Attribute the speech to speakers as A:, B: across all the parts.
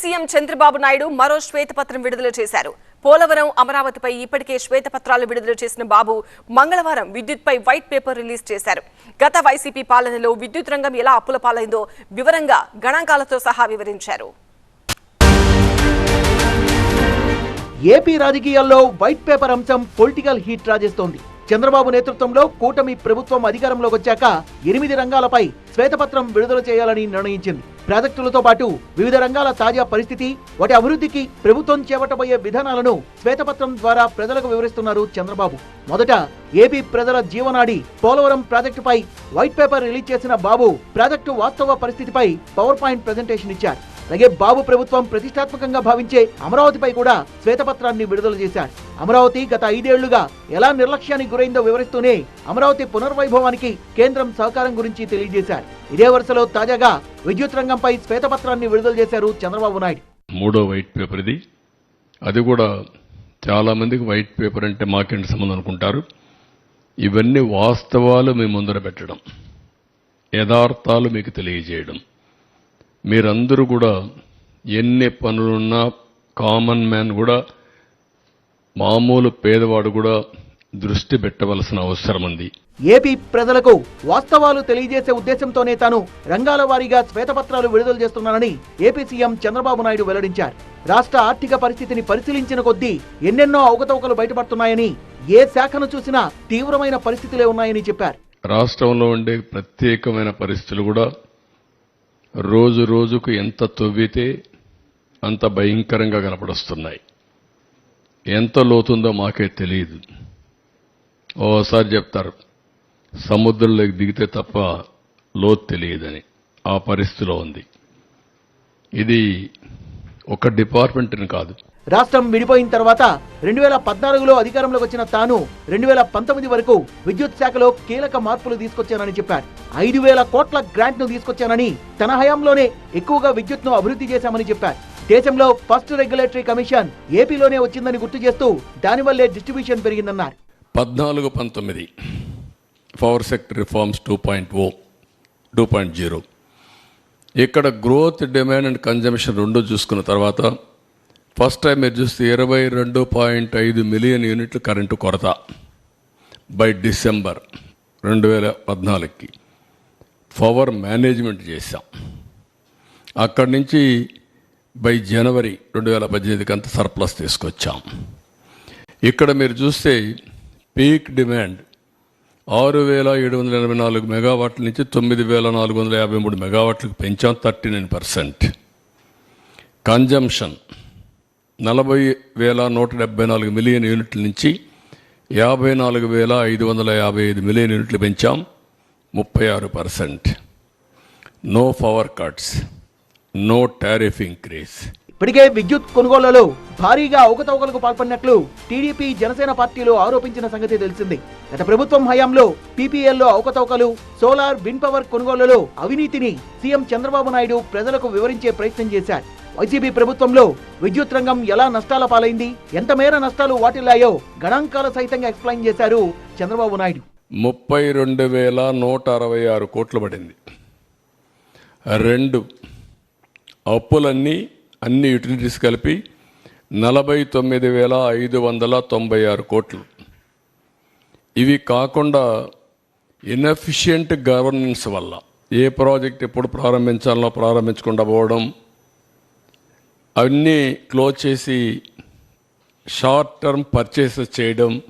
A: CM Chandrababu Naidu మరో శ్వేతపత్రం విడుదల చేశారు. పోలవరం అమరావతిపై ఇప్పటికే శ్వేతపత్రాలు విడుదల చేసిన బాబు మంగళవారం విద్యుత్పై వైట్ పేపర్ రిలీజ్ చేశారు. గత వైసీపీ పాలనలో విద్యుత్ రంగం ఎలా అప్పుల పాలైందో వివరంగా గణాంకాలతో సహా వివరించారు.
B: ఏపీ రాజకీయాల్లో వైట్ పేపర్ అంశం పొలిటికల్ హీట్ రాజేస్తోంది. చంద్రబాబు నేతృత్వంలో కూటమి ప్రభుత్వం అధికారంలోకి వచ్చాక ఎనిమిది రంగాలపై శ్వేతపత్రం విడుదల చేయాలని నిర్ణయించింది. ప్రాజెక్టులతో పాటు వివిధ రంగాల తాజా పరిస్థితి వాటి అభివృద్ధికి ప్రభుత్వం చేపట్టబోయే విధానాలను శ్వేతపత్రం ద్వారా ప్రజలకు వివరిస్తున్నారు చంద్రబాబు. మొదట ఏపీ ప్రజల జీవనాడి పోలవరం ప్రాజెక్టుపై వైట్ పేపర్ రిలీజ్ చేసిన బాబు ప్రాజెక్టు వాస్తవ పరిస్థితిపై పవర్ పాయింట్ ప్రజెంటేషన్ ఇచ్చారు. అలాగే బాబు ప్రభుత్వం ప్రతిష్టాత్మకంగా భావించే అమరావతిపై కూడా శ్వేతపత్రాన్ని విడుదల చేశారు. అమరావతి గత ఐదేళ్ళుగా ఎలా నిర్లక్ష్యానికి గురైందో వివరిస్తూనే అమరావతి పునర్వైభవానికి కేంద్రం సహకారం గురించి తెలియజేశారు. ఇదే వరుసలో తాజాగా విద్యుత్ రంగంపై శ్వేతపత్రాన్ని విడుదల చేశారు చంద్రబాబు నాయుడు.
C: మూడో వైట్ పేపర్ ఇది. అది కూడా చాలామందికి వైట్ పేపర్ అంటే మాకేంటి సంబంధం అనుకుంటారు. ఇవన్నీ వాస్తవాలు మీ ముందర పెట్టడం యథార్థాలు మీకు తెలియజేయడం. మీరందరూ కూడా ఎన్ని పనులున్నా కామన్ మ్యాన్ కూడా మామూలు పేదవాడు కూడా దృష్టి పెట్టవలసిన అవసరం ఉంది.
B: ఏపీ ప్రజలకు వాస్తవాలు తెలియజేసే ఉద్దేశంతోనే తాను రంగాల వారీగా శ్వేతపత్రాలు విడుదల చేస్తున్నానని ఏపీ సీఎం చంద్రబాబు నాయుడు వెల్లడించారు. రాష్ట్ర ఆర్థిక పరిస్థితిని పరిశీలించిన కొద్దీ ఎన్నెన్నో అవకతవకలు బయటపడుతున్నాయని ఏ శాఖను చూసినా తీవ్రమైన పరిస్థితులే ఉన్నాయని చెప్పారు.
C: రాష్ట్రంలో ఉండే ప్రత్యేకమైన పరిస్థితులు కూడా రోజు రోజుకు ఎంత తవ్వితే అంత భయంకరంగా కనపడొస్తున్నాయి. ఎంత లోతుందో మాకే తెలియదు. ఓసారి చెప్తారు సముద్రంలోకి దిగితే తప్ప లోతు తెలియదని. ఆ పరిస్థితిలో ఉంది. ఇది ఒక డిపార్ట్మెంట్ని కాదు.
B: రాష్ట్రం విడిపోయిన తర్వాత రెండు వేల పద్నాలుగులో అధికారంలోకి వచ్చిన తాను రెండు వేల పంతొమ్మిది వరకు విద్యుత్ శాఖలో కీలక మార్పులు తీసుకొచ్చానని చెప్పారు. ఐదు వేల కోట్ల గ్రాంట్ను తీసుకొచ్చానని తన హయాంలోనే ఎక్కువగా విద్యుత్ను అభివృద్ధి చేశామని చెప్పారు. దేశంలో ఫస్ట్ రెగ్యులేటరీ కమిషన్ ఏపీలోనే వచ్చిందని గుర్తు చేస్తూ దానివల్లే డిస్ట్రిబ్యూషన్ పెరిగిందన్నారు.
C: పద్నాలుగు పంతొమ్మిది power sector reforms two point o two point zero. ఇక్కడ గ్రోత్ డిమాండ్ అండ్ కన్జంప్షన్ రెండు చూసుకున్న తర్వాత ఫస్ట్ టైం మీరు చూస్తే ఇరవై రెండు పాయింట్ ఐదు మిలియన్ యూనిట్లు కరెంటు కొరత బై డిసెంబర్ రెండు వేల పద్నాలుగుకి. పవర్ మేనేజ్మెంట్ చేశాం. అక్కడి నుంచి బై జనవరి రెండు వేల పద్దెనిమిదికి అంత సర్ప్లస్ తీసుకొచ్చాం. ఇక్కడ మీరు చూస్తే పీక్ డిమాండ్ ఆరు వేల ఏడు వందల ఎనభై నాలుగు మెగావాట్ల నుంచి తొమ్మిది వేల నాలుగు వందల యాభై మూడు మెగావాట్లకు పెంచాం థర్టీ నైన్ పర్సెంట్. కన్జంప్షన్ నలభై వేల నూట డెబ్బై నాలుగు మిలియన్ యూనిట్ల నుంచి యాభై నాలుగు వేల ఐదు వందల యాభై ఐదు మిలియన్ యూనిట్లు పెంచాం ముప్పై ఆరు percent. No power cuts. No tariff increase
B: ఇప్పటికే విద్యుత్ కొనుగోళ్ళలో భారీగా అవకతవకలకు పాల్పడినట్లు టీడీపీ జనసేన పార్టీలు ఆరోపించిన సంగతి తెలిసింది. గత ప్రభుత్వం హయాంలో పీపీఎల్లో అవకతవకలు సోలార్ విన్ పవర్ కొనుగోళ్ళలో అవినీతిని సీఎం చంద్రబాబు నాయుడు ప్రజలకు వివరించే ప్రయత్నం చేశారు. వైసీపీ ప్రభుత్వంలో విద్యుత్ రంగం ఎలా నష్టాల పాలైంది ఎంత మేర నష్టాలు వాటిల్లాయో గణాంకాల సైతంగా ఎక్స్ప్లెయిన్ చేశారు చంద్రబాబు నాయుడు.
C: ముప్పై రెండు వేల నూట అరవై ఆరు కోట్లు పడింది. రెండు అప్పులన్నీ అన్ని యూటిలిటీస్ కలిపి నలభై తొమ్మిది వేల ఐదు వందల తొంభై ఆరు కోట్లు. ఇవి కాకుండా ఇన్ఎఫిషియంట్ గవర్నెన్స్ వల్ల ఏ ప్రాజెక్ట్ ఎప్పుడు ప్రారంభించాలో ప్రారంభించకుండా పోవడం అవన్నీ క్లోజ్ చేసి షార్ట్ టర్మ్ పర్చేసెస్ చేయడం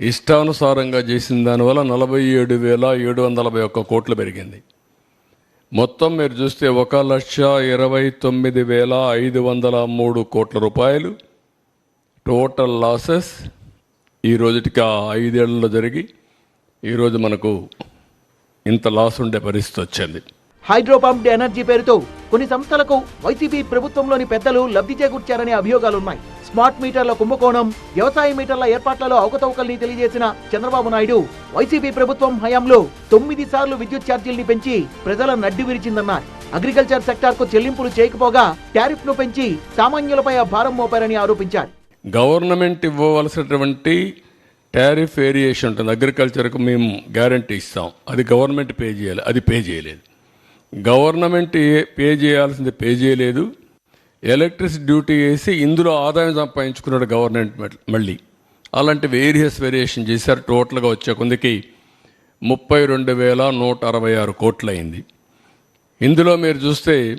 C: ఇష్టానుసారంగా చేసిన దానివల్ల నలభై ఏడు వేల ఏడు వందల ఒక్క కోట్లు పెరిగింది. మొత్తం మీరు చూస్తే ఒక లక్ష ఇరవై తొమ్మిది వేల ఐదు వందల మూడు కోట్ల రూపాయలు. టోటల్ లాసెస్ ఈ రోజుటికి ఆ ఐదేళ్ళలో జరిగి ఈరోజు మనకు ఇంత లాస్ ఉండే పరిస్థితి వచ్చింది.
B: హైడ్రో పంప్డ్ ఎనర్జీ పేరుతో కొన్ని సంస్థలకు వైసీపీ ప్రభుత్వంలోని పెద్దలు లబ్ధి చేకూర్చారనే అభియోగాలున్నాయి. స్మార్ట్ మీటర్ల కుంభకోణం వ్యవసాయ మీటర్ల ఏర్పాట్లలో అవకతవకల్ని తెలియజేసిన చంద్రబాబు నాయుడు వైసీపీ ప్రభుత్వం హయాంలో తొమ్మిది సార్లు విద్యుత్ ఛార్జీల్ని పెంచి ప్రజల నడ్డి విరిచిందన్నారు. అగ్రికల్చర్ సెక్టార్కు చెల్లింపులు చేయకపోగా టారిఫ్ను పెంచి సామాన్యులపై ఆ భారం మోపారని ఆరోపించారు.
C: గవర్నమెంట్ ఇవ్వవలసినటువంటి టారిఫ్ వేరియేషన్ ఉంటుంది. అగ్రికల్చర్కు మేము గ్యారంటీ ఇస్తాం. అది గవర్నమెంట్ పే చేయాలి. అది పే చేయలేదు. గవర్నమెంట్ పే చేయాల్సింది పే చేయలేదు. ఎలక్ట్రిసిటీ డ్యూటీ వేసి ఇందులో ఆదాయం సంపాదించుకున్నాడు గవర్నమెంట్ మళ్ళీ. అలాంటి వేరియస్ వేరియేషన్ చేశారు. టోటల్గా వచ్చే కొందికి ముప్పై రెండు వేల నూట అరవై ఆరు కోట్లు అయింది ఇందులో మీరు చూస్తే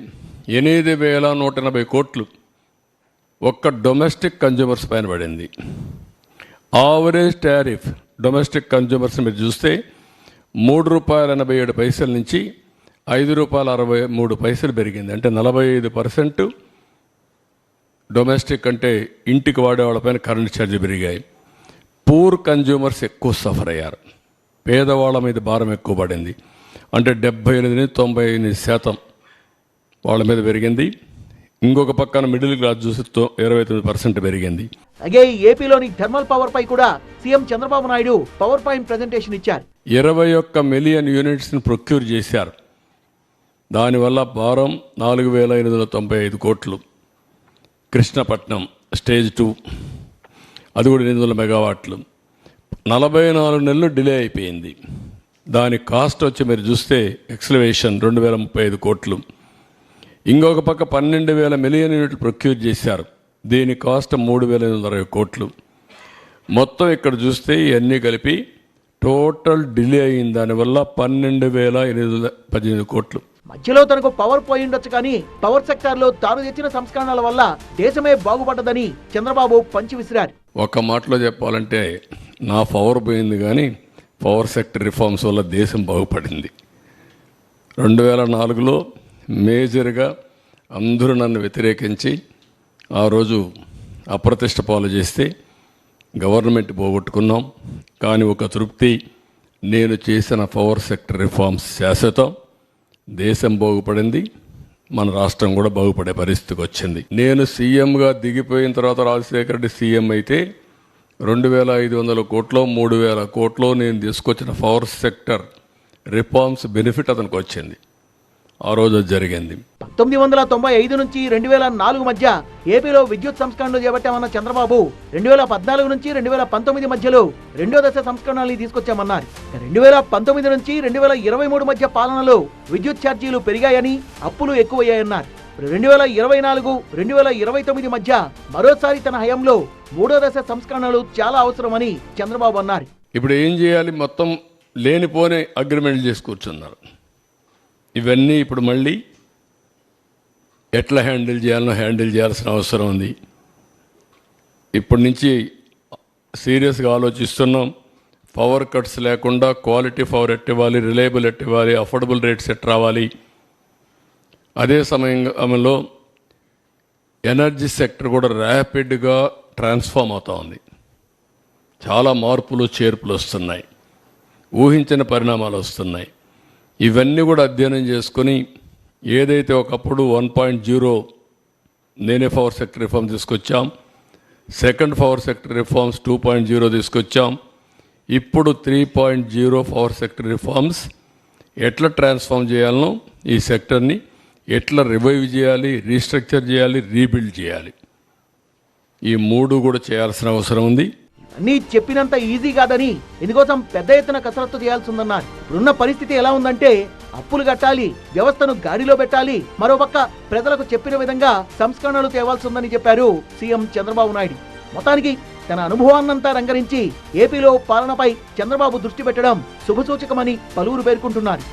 C: ఎనిమిది వేల నూట ఎనభై కోట్లు ఒక్క డొమెస్టిక్ కన్జ్యూమర్స్ పైన పడింది. ఆవరేజ్ టారిఫ్ డొమెస్టిక్ కన్జ్యూమర్స్ మీరు చూస్తే మూడు రూపాయల ఎనభై ఏడు పైసల నుంచి ఐదు రూపాయల అరవై మూడు పైసలు పెరిగింది. అంటే నలభై ఐదు పర్సెంట్ డొమెస్టిక్ అంటే ఇంటికి వాడే వాళ్ళపైన కరెంట్ ఛార్జ్ పెరిగాయి. పూర్ కన్జ్యూమర్స్ ఎక్కువ సఫర్ అయ్యారు. పేదవాళ్ళ మీద భారం ఎక్కువ పడింది. అంటే డెబ్బై ఎనిమిది నుంచి తొంభై ఎనిమిది శాతం వాళ్ళ మీద పెరిగింది. ఇంకొక పక్కన మిడిల్ క్లాస్ చూసి ఇరవై తొమ్మిది పర్సెంట్ పెరిగింది.
B: అలాగే ఏపీలోని థర్మల్ పవర్ పై కూడా CM Chandrababu Naidu power point presentation ఇచ్చారు.
C: ఇరవై ఒక్క మిలియన్ యూనిట్స్ని ప్రొక్యూర్ చేశారు. దానివల్ల భారం నాలుగు వేల ఎనిమిది వందల తొంభై ఐదు కోట్లు. Krishnapatnam stage two. అది కూడా ఎనిమిది వందల మెగావాట్లు. నలభై నాలుగు నెలలు డిలే అయిపోయింది. దాని కాస్ట్ వచ్చి మీరు చూస్తే ఎక్స్లవేషన్ రెండు వేల ముప్పై ఐదు కోట్లు. ఇంకొక పక్క పన్నెండు వేల మిలియన్ యూనిట్లు ప్రొక్యూర్ చేశారు. దీని కాస్ట్ మూడు వేల ఎనిమిది వందల అరవై కోట్లు. మొత్తం ఇక్కడ చూస్తే ఇవన్నీ కలిపి టోటల్ డిలే అయింది దానివల్ల పన్నెండు వేల ఎనిమిది వందల పద్దెనిమిది కోట్లు.
B: మధ్యలో తనకు పవర్ పోయి ఉండొచ్చు కానీ పవర్ సెక్టార్లో తాను తెచ్చిన సంస్కరణల వల్ల దేశమే బాగుపడ్డదని చంద్రబాబు పంచి విసిరారు.
C: ఒక మాటలో చెప్పాలంటే నా పవర్ పోయింది కానీ పవర్ సెక్టర్ రిఫార్మ్స్ వల్ల దేశం బాగుపడింది. రెండు వేల నాలుగులో మేజర్గా అందరూ నన్ను వ్యతిరేకించి ఆ రోజు అప్రతిష్ట పాలు చేస్తే గవర్నమెంట్ పోగొట్టుకున్నాం. కానీ ఒక తృప్తి నేను చేసిన పవర్ సెక్టర్ రిఫార్మ్స్ శాశ్వతం. దేశం బాగుపడింది మన రాష్ట్రం కూడా బాగుపడే పరిస్థితికి వచ్చింది. నేను సీఎంగా దిగిపోయిన తర్వాత రాజశేఖర రెడ్డి సీఎం అయితే రెండు వేల ఐదు వందల కోట్లో మూడు వేల కోట్లో నేను తీసుకొచ్చిన పవర్ సెక్టర్ రిఫార్మ్స్ బెనిఫిట్ అతనికి వచ్చింది. ఆ రోజు జరిగింది.
B: పంతొమ్మిది వందల తొంభై ఐదు నుంచి రెండు వేల నాలుగు మధ్య ఏపీలో విద్యుత్ సంస్కరణలు చేపట్టామన్న చంద్రబాబు రెండు వేల పద్నాలుగు నుంచి రెండు వేల పంతొమ్మిది మధ్యలో రెండో దశ సంస్కరణలు తీసుకొచ్చామన్నారు. రెండు వేల పంతొమ్మిది నుంచి రెండు వేల ఇరవై మూడు మధ్య పాలనలో విద్యుత్ ఛార్జీలు పెరిగాయని అప్పులు ఎక్కువయ్యాయన్నారు. రెండు వేల ఇరవై నాలుగు రెండు వేల ఇరవై తొమ్మిది మధ్య మరోసారి తన హయాంలో మూడో దశ సంస్కరణలు చాలా అవసరమని చంద్రబాబు అన్నారు.
C: ఇప్పుడు ఏం చేయాలి? మొత్తం లేనిపోని అగ్రిమెంట్లు చేసి కూర్చున్నారు. ఇవన్నీ ఇప్పుడు మళ్ళీ ఎట్లా హ్యాండిల్ చేయాలనో హ్యాండిల్ చేయాల్సిన అవసరం ఉంది. ఇప్పటి నుంచి సీరియస్గా ఆలోచిస్తున్నాం. పవర్ కట్స్ లేకుండా క్వాలిటీ పవర్ ఎట్టివ్వాలి రిలయబుల్ ఎట్టివ్వాలి అఫోర్డబుల్ రేట్స్ ఎట్ రావాలి. అదే సమయంలో ఎనర్జీ సెక్టర్ కూడా ర్యాపిడ్గా ట్రాన్స్ఫామ్ అవుతూ ఉంది. చాలా మార్పులు చేర్పులు వస్తున్నాయి. ఊహించిన పరిణామాలు వస్తున్నాయి. ఇవన్నీ కూడా అధ్యయనం చేసుకొని ఏదైతే ఒకప్పుడు వన్ పాయింట్ జీరో నేనే పవర్ సెక్టర్ రిఫార్మ్ తీసుకొచ్చాం second power sector reforms two point zero తీసుకొచ్చాం ఇప్పుడు three point zero power sector reforms ఎట్లా ట్రాన్స్ఫార్మ్ చేయాలనో ఈ సెక్టర్ని ఎట్లా రివైవ్ చేయాలి రీస్ట్రక్చర్ చేయాలి రీబిల్డ్ చేయాలి. ఈ మూడు కూడా చేయాల్సిన అవసరం ఉంది.
B: నీ చెప్పినంత ఈజీ కాదని ఇందుకోసం పెద్ద ఎత్తున కసరత్తు చేయాల్సి ఉందన్నారు ఇప్పుడున్న పరిస్థితి ఎలా ఉందంటే అప్పులు కట్టాలి వ్యవస్థను గాడిలో పెట్టాలి మరోపక్క ప్రజలకు చెప్పిన విధంగా సంస్కరణలు తేవాల్సి ఉందని చెప్పారు సీఎం చంద్రబాబు నాయుడు. మొత్తానికి తన అనుభవాన్నంతా రంగరించి ఏపీలో పాలనపై చంద్రబాబు దృష్టి పెట్టడం శుభసూచకమని పలువురు పేర్కొంటున్నారు.